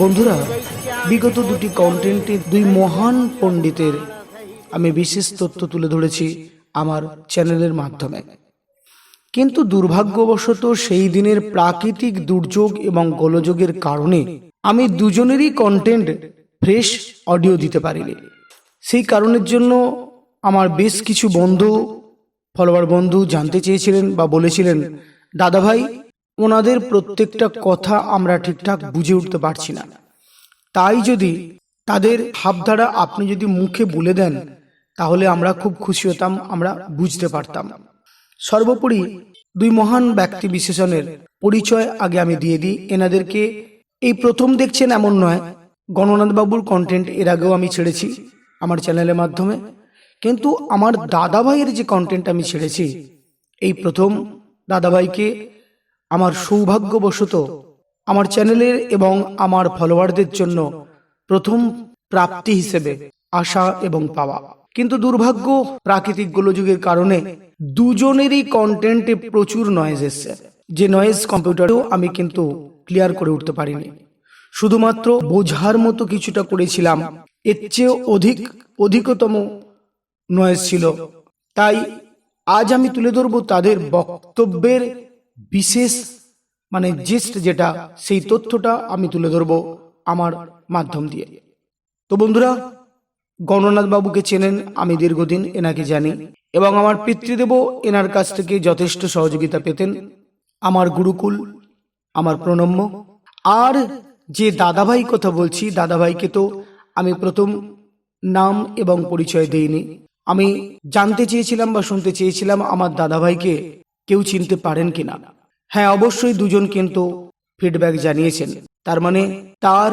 বন্ধুরা, বিগত দুটি কন্টেন্টে দুই মহান পণ্ডিতের আমি বিশেষ তথ্য তুলে ধরেছি আমার চ্যানেলের মাধ্যমে। কিন্তু দুর্ভাগ্যবশত সেই দিনের প্রাকৃতিক দুর্যোগ এবং গোলযোগের কারণে আমি দুজনেরই কন্টেন্ট ফ্রেশ অডিও দিতে পারিনি। সেই কারণের জন্য আমার বেশ কিছু বন্ধু ফলোয়ার বন্ধু জানতে চেয়েছিলেন বা বলেছিলেন দাদা ভাই ওনাদের প্রত্যেকটা কথা আমরা ঠিকঠাক বুঝে উঠতে পারছি না। তাই যদি তাদের ভাবধারা আপনি যদি মুখে বলে দেন, তাহলে আমরা খুব খুশি হতাম, আমরা বুঝতে পারতাম। সর্বোপরি দুই মহান ব্যক্তি বিশেষণের পরিচয় আগে আমি দিয়ে দিই। এনাদেরকে এই প্রথম দেখছেন এমন নয় গণনাথ বাবুর কন্টেন্ট এর আগেও আমি ছেড়েছি আমার চ্যানেলের মাধ্যমে। কিন্তু আমার দাদাভাইয়ের যে কন্টেন্ট আমি ছেড়েছি, এই প্রথম দাদাভাইকে আমার সৌভাগ্যবশত আমার চ্যানেলের এবং আমার ফলোয়ারদের জন্য প্রথম প্রাপ্তি হিসেবে আশা এবং পাওয়া। কিন্তু দুর্ভাগ্য, প্রাকৃতিক গোলযোগের কারণে দুজনেরই কন্টেন্টে প্রচুর নয়েজ এসছে। যে নয়েজ কম্পিউটারেও আমি কিন্তু ক্লিয়ার করে উঠতে পারিনি। শুধুমাত্র বোঝার মতো কিছুটা করেছিলাম। এর চেয়েও অধিক, অধিকতম নয়েজ ছিল। তাই আজ আমি তুলে ধরবো তাদের বক্তব্যের বিশেষ মানে জিস্ট যেটা, সেই তথ্যটা আমি তুলে ধরবো আমার মাধ্যম দিয়ে। তো বন্ধুরা, গণনাথ বাবুকে চেনেন, আমি দীর্ঘদিন এনাকে জানি, এবং আমার পিতৃদেব এনার কাছ থেকে যথেষ্ট সহযোগিতা পেতেন। আমার গুরুকুল, আমার প্রণম্য, আর যে দাদাভাই কথা বলছি, দাদাভাইকে তো আমি প্রথম নাম এবং পরিচয় দেইনি। আমি জানতে চেয়েছিলাম বা শুনতে চেয়েছিলাম আমার দাদাভাইকে কেউ চিনতে পারেন কিনা হ্যাঁ অবশ্যই দুজন কিন্তু ফিডব্যাক জানিয়েছেন। তার মানে তার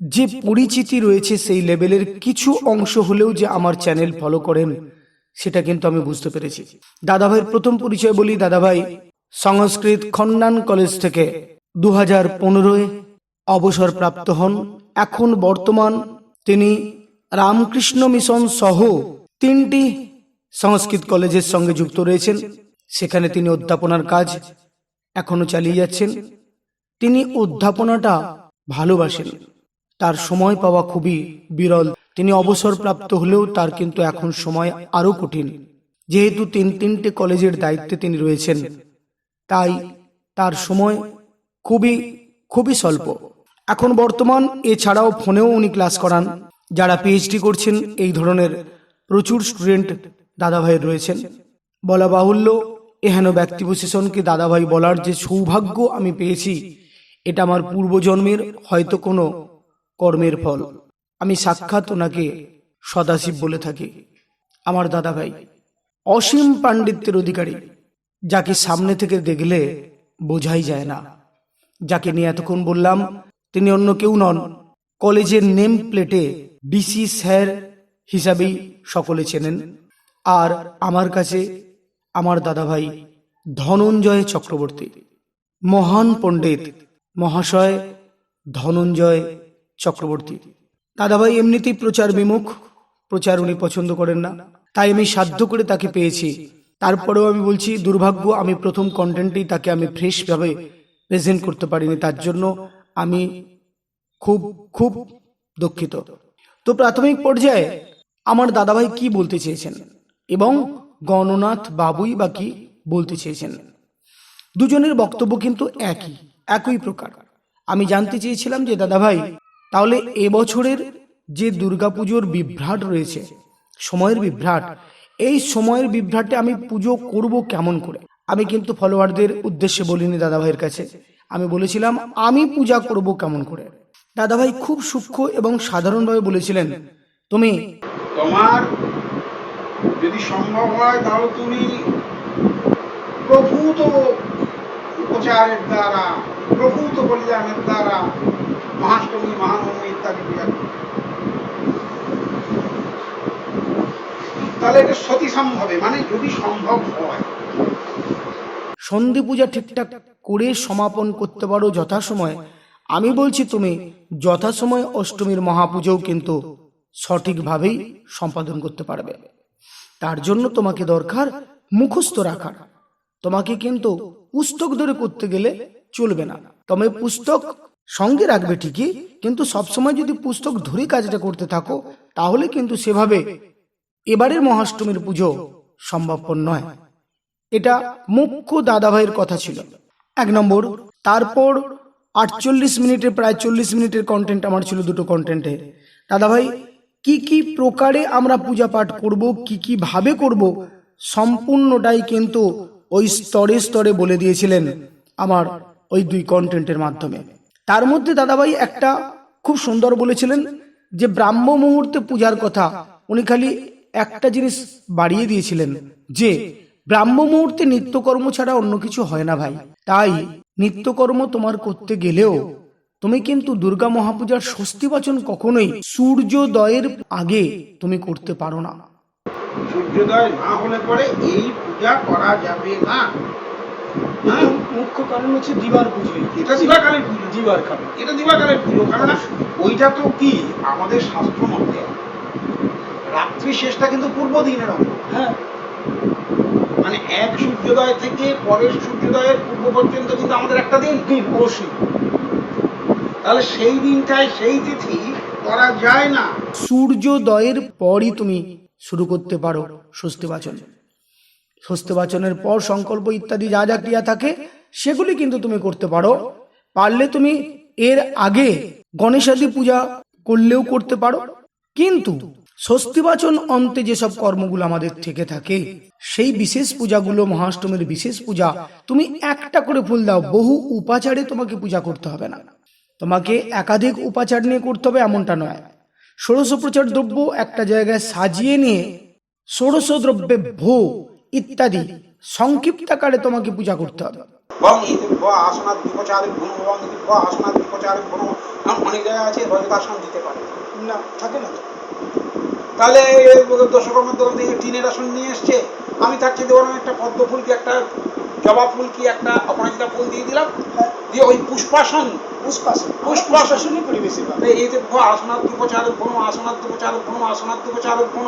যে পরিচিতি রয়েছে সেই লেভেলের কিছু অংশ হলেও যে আমার চ্যানেল ফলো করেন, সেটা কিন্তু আমি বুঝতে পেরেছি। দাদাভাইয়ের প্রথম পরিচয় বলি, দাদাভাই সংস্কৃত খন্নান কলেজ থেকে দু হাজার পনেরোয় অবসরপ্রাপ্ত হন। এখন বর্তমান তিনি রামকৃষ্ণ মিশন সহ তিনটি সংস্কৃত কলেজের সঙ্গে যুক্ত রয়েছেন। সেখানে তিনি অধ্যাপনার কাজ এখনও চালিয়ে যাচ্ছেন। তিনি অধ্যাপনাটা ভালোবাসেন। তার সময় পাওয়া খুবই বিরল। তিনি অবসরপ্রাপ্ত হলেও তার কিন্তু এখন সময় আরও কঠিন। যেহেতু তিন তিনটে কলেজের দায়িত্বে তিনি রয়েছেন। তাই তার সময় খুবই খুবই স্বল্প। এখন বর্তমান এছাড়াও ফোনেও উনি ক্লাস করান। যারা পিএইচডি করছেন এই ধরনের প্রচুর স্টুডেন্ট দাদাভাইয়ের রয়েছেন। বলা বাহুল্য এহেন ব্যক্তি বিশেষণকে দাদাভাই বলার যে সৌভাগ্য আমি পেয়েছি, এটা আমার পূর্বজন্মের হয়তো কোনো কর্মের ফল। আমি সাক্ষাৎ ওনাকে সদাশিব বলে থাকি। আমার দাদাভাই অসীম পাণ্ডিত্যের অধিকারী, যাকে সামনে থেকে দেখলে বোঝাই যায় না। যাকে নিয়ে এতক্ষণ বললাম, তিনি অন্য কেউ নন, কলেজের নেম প্লেটে ডিসি স্যার হিসাবেই সকলে চেনেন। আর আমার কাছে আমার দাদাভাই ধনঞ্জয় চক্রবর্তী, মহান পণ্ডিত, মহাশয় ধনঞ্জয় চক্রবর্তী। দাদাভাই এমনিতেই প্রচার বিমুখ, প্রচার উনি পছন্দ করেন না। তাই আমি সাধ্য করে তাকে পেয়েছি। তারপরেও আমি বলছি, দুর্ভাগ্য, আমি প্রথম কন্টেন্টেই তাকে আমি ফ্রেশভাবে প্রেজেন্ট করতে পারিনি। তার জন্য আমি খুব খুব দুঃখিত। তো প্রাথমিক পর্যায়ে আমার দাদাভাই কি বলতে চেয়েছেন এবং গণনাথ বাবুই বাকি বলতে চেয়েছেন। দুজনের বক্তব্য কিন্তু একই একই প্রকার। আমি জানতে চেয়েছিলাম যে, দাদাভাই, তাহলে এবছরের যে দুর্গাপুজোর বিভ্রাট রয়েছে, সময়ের বিভ্রাট, এই সময়ের বিভ্রাটে আমি পুজো করব কেমন করে? আমি কিন্তু ফলোয়ারদের উদ্দেশ্যে বলিনি দাদাভাইয়ের কাছে। আমি বলেছিলাম, আমি পূজা করব কেমন করে? দাদাভাই খুব সূক্ষ্ম এবং সাধারণভাবে বলেছিলেন, তুমি তোমার যদি সম্ভব হয়, তাহলে তুমি প্রভূত উপচারের দ্বারা, প্রভূত বলিদানের দ্বারা মহাষ্টমী, মহানবমী ইত্যাদি পূজা তাহলে এটা সতী সম্ভবে মানে যদি সম্ভব হয়। সন্ধি পূজা ঠিকঠাক করে সমাপন করতে পারো যথাসময়। আমি বলছি তুমি যথাসময় অষ্টমীর মহাপুজোও কিন্তু সঠিকভাবেই সম্পাদন করতে পারবে। তার জন্য তোমাকে দরকার মুখস্থ রাখার। তোমাকে কিন্তু পুস্তক ধরে করতে গেলে চলবে না। তবে পুস্তক সঙ্গে রাখবে ঠিকই, কিন্তু সবসময় যদি পুস্তক ধরে কাজটা করতে থাকো, তাহলে কিন্তু সেভাবে এবারের মহাষ্টমীর পুজো সম্ভবপর নয়। এটা মুখ্য দাদাভাইয়ের কথা ছিল। এক নম্বর, তারপর আটচল্লিশ মিনিটের প্রায় চল্লিশ মিনিটের কন্টেন্ট আমার ছিল দুটো কন্টেন্টে দাদাভাই কি কি প্রকারে আমরা পূজা পাঠ করব, কি কি ভাবে করব, সম্পূর্ণটাই কিন্তু ওই স্তরে স্তরে বলে দিয়েছিলেন আমার ওই দুই কন্টেন্টের মাধ্যমে। তার মধ্যে দাদাভাই একটা খুব সুন্দর বলেছিলেন যে ব্রাহ্ম মুহূর্তে পূজার কথা। উনি খালি একটা জিনিস বাড়িয়ে দিয়েছিলেন যে ব্রাহ্ম মুহূর্তে নিত্যকর্ম ছাড়া অন্য কিছু হয় না ভাই। তাই নিত্যকর্ম তোমার করতে গেলেও তুমি কিন্তু দুর্গা মহাপূজার স্বস্তি বাচন কখনোই সূর্যোদয়ের আগে তুমি করতে পারো না। সূর্যোদয় না হলে পরে এই পূজা করা যাবে না। হ্যাঁ? মুখ্য কারণ হচ্ছে দিবার পুজোই এটা দিবাকালের পুজো। দিবার কারণ। এটা দিবাকালের পুজো। কেননা ওইটা তো কি? আমাদের শাস্ত্র মতে রাত্রি শেষটা কিন্তু পূর্ব দিনের অঙ্গ। হ্যাঁ। মানে এক সূর্যোদয় থেকে পরের সূর্যোদয়ের পূর্ব পর্যন্ত কিন্তু আমাদের একটা দিন। দিন অবশ্যই। তাহলে সেই দিনটায় সেই তিথি করা যায় না। সূর্যোদয়ের পরই তুমি শুরু করতে পারো স্বস্তি বাচন। স্বস্তি বাচনের পর সংকল্প ইত্যাদি যা যা ক্রিয়া থাকে, সেগুলি কিন্তু তুমি করতে পারো। পারলে তুমি এর আগে গণেশাদি পূজা করলেও করতে পারো। কিন্তু স্বস্তি বাচন অন্তে যেসব কর্মগুলো আমাদের থেকে থাকে, সেই বিশেষ পূজাগুলো, মহাষ্টমীর বিশেষ পূজা, তুমি একটা করে ফুল দাও, বহু উপাচারে তোমাকে পূজা করতে হবে না। তোমাকে একাধিক উপাচার নিয়ে করতে হবে এমনটা নয়। ষোড়শ প্রচার দ্রব্য একটা জায়গায় সাজিয়ে নিয়ে ষোড়শ দ্রব্যে ভো ইত্যাদি সংক্ষিপ্ত আকারে তোমাকে পূজা করতে হবে। অনেক জায়গা আছে না তাহলে ওখান থেকে টিনের আসন নিয়ে এসছে। আমি তার চেয়ে একটা পদ্ম ফুল কি, একটা জবা ফুল কি, একটা অপরাজিতা ফুল দিয়ে দিলাম। দিয়ে ওই পুষ্পাসন। পুষ্পাসনই করি বেশিরভাগ। এতে ভ আসনাদ বিপচারে ভূম আসনাদ বিপচারে ভূম আসনাদ বিপচারে ভূম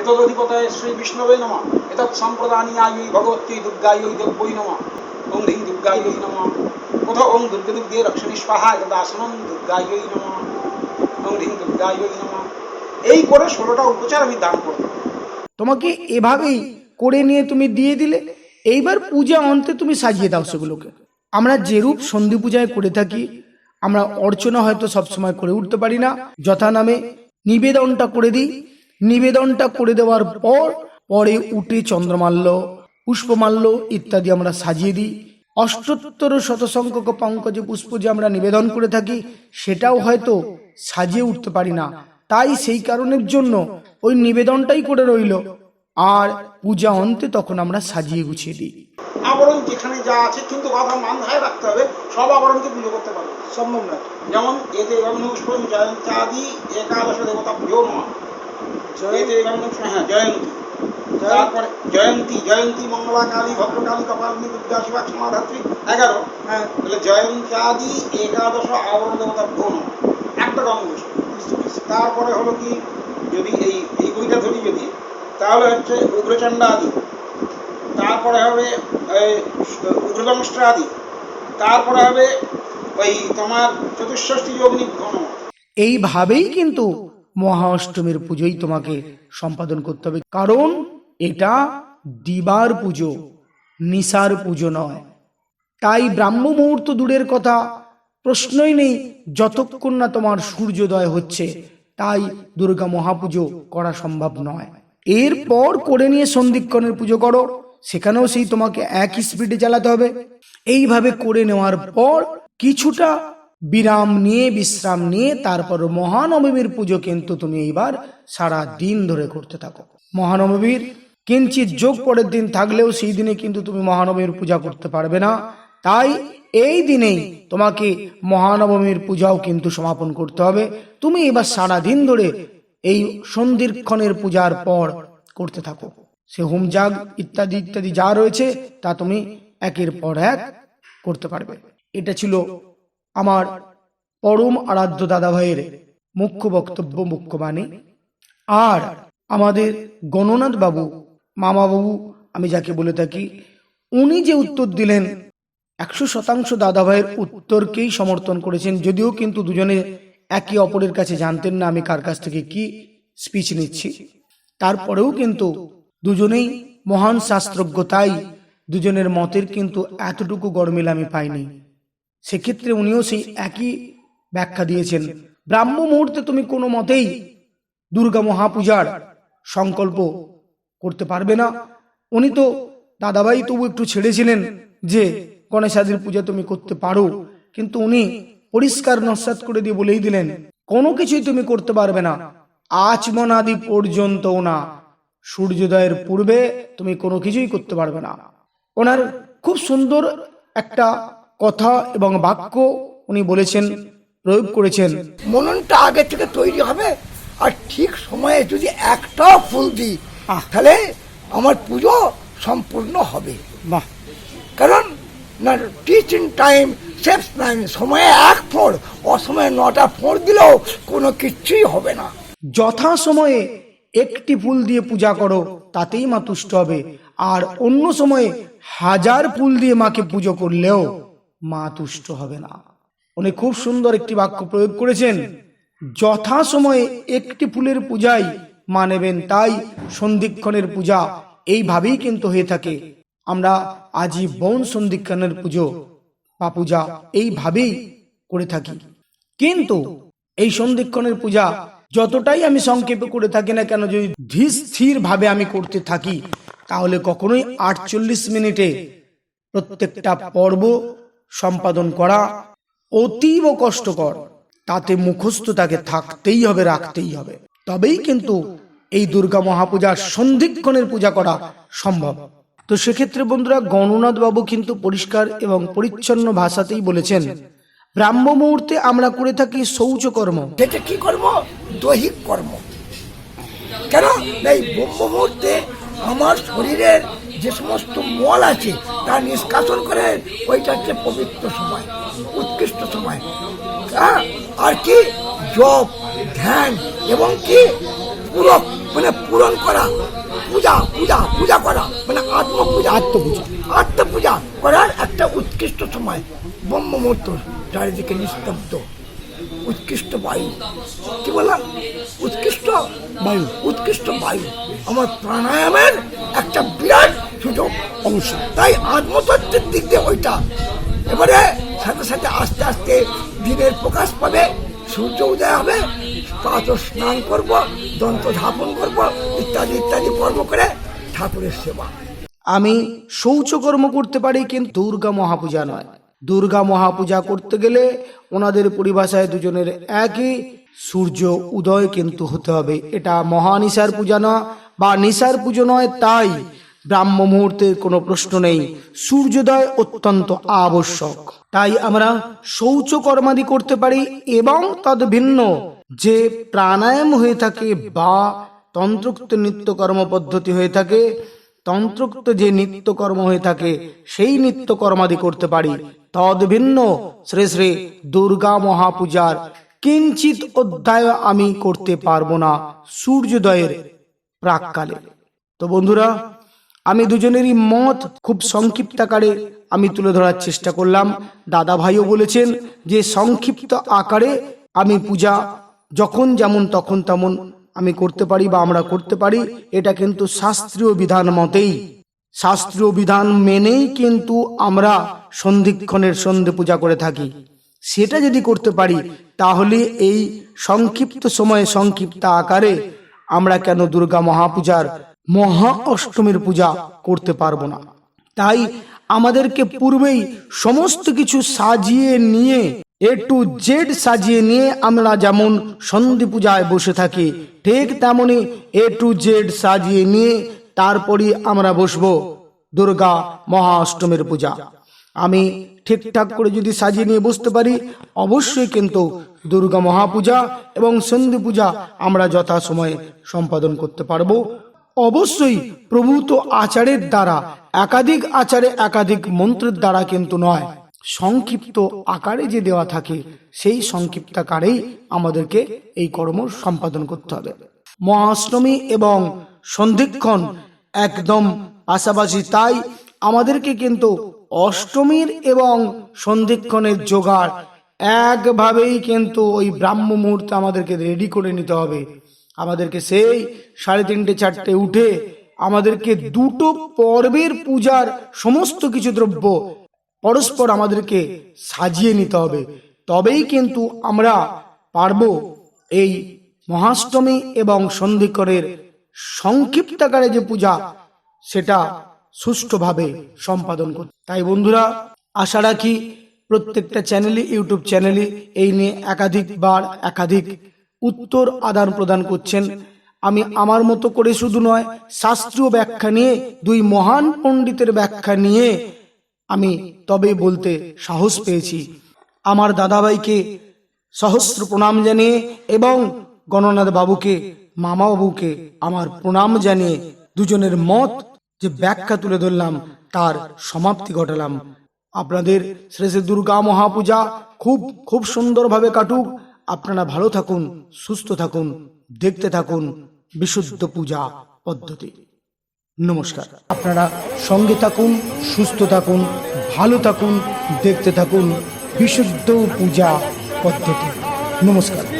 এতদধিপতায় শ্রী বিষ্ণবে নম। এতৎ সম্প্রদানীয়ায়ৈ ভগবত্যৈ দুর্গায়ৈ দেব্যৈ নম। ওং হ্রিং দুর্গায়ৈ নম। কোথাও ওং দুর্গে দুর্গে রক্ষণী স্বাহা এতদ আসনম দুর্গায়ৈ নম। ওং হ্রিং দুর্গায়ৈ নম। এই করে ষোলোটা উপচার আমি দান করব। তোমাকে এভাবেই করে নিয়ে তুমি দিয়ে দিলে এইবার পূজা অন্তে তুমি সাজিয়ে দাও সেগুলোকে। আমরা যেরূপ সন্ধি পূজায় করে থাকি, আমরা অর্চনা হয়তো সবসময় করে উঠতে পারি না। যথা নামে নিবেদনটা করে দিই। নিবেদনটা করে দেওয়ার পর, পরে উঠে চন্দ্রমাল্য, পুষ্পমাল্য ইত্যাদি আমরা সাজিয়ে দিই। অষ্টোত্তর শত সংখ্যক পঙ্কজে পুষ্প যে আমরা নিবেদন করে থাকি, সেটাও হয়তো সাজিয়ে উঠতে পারি না। তাই সেই কারণের জন্য ওই নিবেদনটাই করে রইল। আর পূজা অন্তে তখন আমরা সাজিয়ে গুছিয়ে দিই। আবরণ যেখানে যা আছে কিন্তু কথা মাথায় রাখতে হবে। সব আবরণকে পুজো করতে পারবে সম্ভব নয়। যেমন এতে পুষ্পম জয়ন্তাদি একাদশ দেবতা প্রিয় নমা এতে হ্যাঁ জয়ন্তী। তারপরে জয়ন্তী জয়ন্তী মঙ্গলা কালী ভদ্রকালী কপালিনী দুর্গা শিবা ক্ষমাধাত্রী এগারো। হ্যাঁ। তাহলে জয়ন্তাদি একাদশ আবরণ দেবতা নমা একটা গঙ্গ তারপরে হলো কি যদি এই এই বইটা ধরি যদি তাহলে হচ্ছে উগ্রচণ্ডা আদি। তারপরে হবে এই উগ্রদংষ্টা আদি। তারপরে হবে ওই তোমার চতুষ্ষষ্ঠী ঘন এইভাবেই কিন্তু মহা অষ্টমীর পুজোই তোমাকে সম্পাদন করতে হবে। কারণ এটা দিবার পুজো, নিশার পুজো নয়। তাই ব্রাহ্ম মুহূর্ত দূরের কথা প্রশ্নই নেই যতক্ষণ না তোমার সূর্যোদয় হচ্ছে। তাই দুর্গা মহাপুজো করা সম্ভব নয়। এরপর করে নিয়ে সন্ধিক্ষণের পুজো করো, সেখানেও সেই তোমাকে একই স্পিডে চালাতে হবে। এইভাবে করে নেওয়ার পর কিছুটা বিরাম নিয়ে, বিশ্রাম নিয়ে, তারপর মহানবমীর পুজো কিন্তু তুমি এইবার সারা দিন ধরে করতে থাকো। মহানবমীর কিঞ্চিত যোগ পরের দিন থাকলেও সেই দিনে কিন্তু তুমি মহানবমীর পূজা করতে পারবে না। তাই এই দিনেই তোমাকে মহানবমীর পূজাও কিন্তু সমাপন করতে হবে। তুমি এবার সারা দিন ধরে এই সন্ধিক্ষণের পূজার পর করতে থাকো। সে হোমজাগ ইত্যাদি ইত্যাদি যা রয়েছে, তা তুমি একের পর এক করতে পারবে। এটা ছিল আমার পরম আরাধ্য দাদা ভাইয়ের মুখ্য বক্তব্য মুখ্য বাণী আর আমাদের গণনাথ বাবু, মামা বাবু, আমি যাকে বলে থাকি, উনি যে উত্তর দিলেন, একশো শতাংশ দাদা ভাইয়ের উত্তরকেই সমর্থন করেছেন, যদিও কিন্তু দুজনে একে অপরের কাছে জানতেন না আমি কার কাছ থেকে কি স্পিচ নিচ্ছি। তারপরেও কিন্তু দুজনেই মহান শাস্ত্রজ্ঞ, তাই দুজনের মতের কিন্তু এতটুকু গরমিল আমি পাইনি। সেক্ষেত্রে উনিও সেই একই ব্যাখ্যা দিয়েছেন, ব্রাহ্ম মুহূর্তে তুমি কোনো মতেই দুর্গা মহাপূজার সংকল্প করতে পারবে না। উনি তো দাদাভাই তবু একটু ছেড়েছিলেন যে গণেশাদির পূজা তুমি করতে পারো। কিন্তু উনি পরিষ্কার নস্বাত করে দিয়ে বলেই দিলেন কোনো কিছুই তুমি করতে পারবে না। আচমনাদি পর্যন্ত না। সূর্যোদয়ের পূর্বে তুমি কোনো কিছুই করতে পারবে না। ওনার খুব সুন্দর একটা কথা এবং বাক্য উনি বলেছেন প্রয়োগ করেছেন। মননটা আগে থেকে তৈরি হবে আর ঠিক সময়ে যদি একটাও ফুল দিই তাহলে আমার পুজো সম্পূর্ণ হবে। কারণ না টিচিং টাইম সেফ সময়ে এক ফোড়, অসময়ে নটা ফোড় দিলেও কোনো কিচ্ছুই হবে না। যথা সময়ে একটি ফুল দিয়ে পূজা করো, তাতেই মা তুষ্ট হবে। আর অন্য সময়ে হাজার ফুল দিয়ে মাকে পুজো করলেও মা তুষ্ট হবে না। উনি খুব সুন্দর একটি বাক্য প্রয়োগ করেছেন। যথা সময়ে একটি ফুলের পূজাই মা নেবেন, তাই সন্ধিক্ষণের পূজা এইভাবেই কিন্তু হয়ে থাকে। আমরা আজীবন সন্ধিক্ষণের পুজো বা পূজা এইভাবেই করে থাকি। কিন্তু এই সন্ধিক্ষণের পূজা যতটাই আমি সংক্ষেপে করে থাকি না কেন, যদি ধীর ভাবে আমি করতে থাকি, তাহলে কখনোই আটচল্লিশ মিনিটে প্রত্যেকটা পর্ব সম্পাদন করা অতীব কষ্টকর। তাতে মুখস্থ তাকে থাকতেই হবে, রাখতেই হবে। তবেই কিন্তু এই দুর্গা মহাপূজার সন্ধিক্ষণের পূজা করা সম্ভব। তো সেক্ষেত্রে বন্ধুরা গণনাথ বাবু কিন্তু পরিষ্কার এবং পরিচ্ছন্ন ভাষাতেই বলেছেন, ব্রাহ্ম মুহূর্তে আমরা করে থাকি শৌচকর্ম। সেটা কি কর্ম? দৈহিক কর্ম। কেন? এই ব্রহ্ম মুহূর্তে আমার শরীরের যে সমস্ত মল আছে, তা নিষ্কাশন করে ওইটা হচ্ছে পবিত্র সময়, উৎকৃষ্ট সময়। হ্যাঁ? আর কি? জপ, ধ্যান এবং কি? পূরক মানে পূরণ করা পূজা পূজা পূজা করা মানে আত্মপূজা। আত্মপূজা। আত্মপূজা করার একটা উৎকৃষ্ট সময় ব্রহ্ম মুহূর্ত চারিদিকে নিস্তব্ধ। উৎকৃষ্ট বায়ু। কি বললাম? উৎকৃষ্ট বায়ু। উৎকৃষ্ট বায়ু। আমার প্রাণায়ামের একটা বিরাট সুযোগ অংশ। তাই আত্মতত্ত্বের দিক দিয়ে ওইটা। এবারে সাথে সাথে আস্তে আস্তে দিনের প্রকাশ পাবে সূর্য উদয় হবে প্রাত স্নান করব, দন্ত ধাপন করব, ইত্যাদি ইত্যাদি কর্ম করে ঠাকুরের সেবা। আমি শৌচকর্ম করতে পারি কিন্তু দুর্গা মহাপূজা নয়। দুর্গা মহাপূজা করতে গেলে ওনাদের পরিভাষায় দুজনের একই, সূর্য, উদয় কিন্তু হতে হবে। এটা মহানিশার পূজা না, বা নিশার পুজো নয়, তাই ব্রাহ্ম মুহূর্তের কোনো প্রশ্ন নেই। সূর্যোদয় অত্যন্ত আবশ্যক। তাই আমরা শৌচ কর্মাদি করতে পারি এবং তদ ভিন্ন। যে প্রাণায়াম হয়ে থাকে বা তন্ত্রোক্ত নিত্যকর্ম পদ্ধতি হয়ে থাকে, তন্ত্রোক্ত যে নিত্যকর্ম হয়ে থাকে, সেই নিত্যকর্মাদি করতে পারি। তদ ভিন্ন, শ্রী শ্রী দুর্গা মহাপূজার। কিঞ্চিত অধ্যায় আমি করতে পারব না সূর্যোদয়ের প্রাককালে। তো বন্ধুরা, আমি দুজনেরই মত খুব সংক্ষিপ্ত আকারে আমি তুলে ধরার চেষ্টা করলাম। দাদা ভাইও বলেছেন যে সংক্ষিপ্ত আকারে আমি পূজা যখন যেমন তখন তেমন আমি করতে পারি বা আমরা করতে পারি, এটা কিন্তু শাস্ত্রীয় বিধান মতেই। শাস্ত্রীয় বিধান মেনেই কিন্তু আমরা সন্ধিক্ষণের সন্ধে পূজা করে থাকি। সেটা যদি করতে পারি, তাহলে এই সংক্ষিপ্ত সময়ে সংক্ষিপ্ত আকারে আমরা কেন দুর্গা মহাপূজার মহা অষ্টমীর পূজা করতে পারব না? তাই আমাদেরকে পূর্বেই সমস্ত কিছু সাজিয়ে নিয়ে এ টু জেড সাজিয়ে নিয়ে আমরা যেমন সন্ধি পূজায় বসে থাকি, ঠিক তেমনি এ টু জেড সাজিয়ে নিয়ে তারপরই আমরা বসবো দুর্গা মহা অষ্টমীর পূজা। আমি ঠিকঠাক করে যদি সাজিয়ে নিয়ে বসতে পারি, অবশ্যই কিন্তু দুর্গা মহাপূজা এবং সন্ধি পূজা আমরা যথাসময়ে সম্পাদন করতে পারব। অবশ্যই প্রভূত আচারের দ্বারা, একাধিক আচারে একাধিক মন্ত্রের দ্বারা কিন্তু নয়। সংক্ষিপ্ত আকারে যে দেওয়া থাকে, সেই সংক্ষিপ্ত আকারেই আমাদেরকে এই কর্ম সম্পাদন করতে হবে। মহাষ্টমী এবং সন্ধিক্ষণ একদম পাশাপাশি তাই আমাদেরকে কিন্তু অষ্টমীর এবং সন্ধিক্ষণের জোগাড় একভাবেই কিন্তু ওই ব্রাহ্ম মুহূর্তে আমাদেরকে রেডি করে নিতে হবে। আমাদেরকে সেই সাড়ে তিনটে, চারটে উঠে আমাদেরকে দুটো পর্বের পূজার সমস্ত কিছু দ্রব্য পরস্পর আমাদেরকে সাজিয়ে নিতে হবে। তবেই কিন্তু আমরা পারব এই মহাষ্টমী এবং সন্ধিকরের সংক্ষিপ্তাকারে যে পূজা, সেটা সুষ্ঠুভাবে সম্পাদন করতে তাই বন্ধুরা, আশা রাখি প্রত্যেকটা চ্যানেলই, ইউটিউব চ্যানেলে এই নিয়ে একাধিকবার একাধিক উত্তর আদান প্রদান করছেন। আমি আমার মতো করে শুধু নয়, শাস্ত্রীয় ব্যাখ্যা নিয়ে, দুই মহান পণ্ডিতের ব্যাখ্যা নিয়ে আমি তবে বলতে সাহস পেয়েছি। আমার দাদাভাইকে সহস্র প্রণাম জানিয়ে এবং গণনাথ বাবুকে, মামা বাবুকে আমার প্রণাম জানিয়ে দুজনের মত যে ব্যাখ্যা তুলে ধরলাম, তার সমাপ্তি ঘটালাম। আপনাদের শ্রী শ্রী দুর্গা মহাপূজা খুব খুব সুন্দরভাবে কাটুক। আপনারা ভালো থাকুন, সুস্থ থাকুন, দেখতে থাকুন বিশুদ্ধ পূজা পদ্ধতি। নমস্কার। আপনারা সঙ্গে থাকুন সুস্থ থাকুন ভালো থাকুন দেখতে থাকুন বিশুদ্ধ পূজা পদ্ধতি। নমস্কার।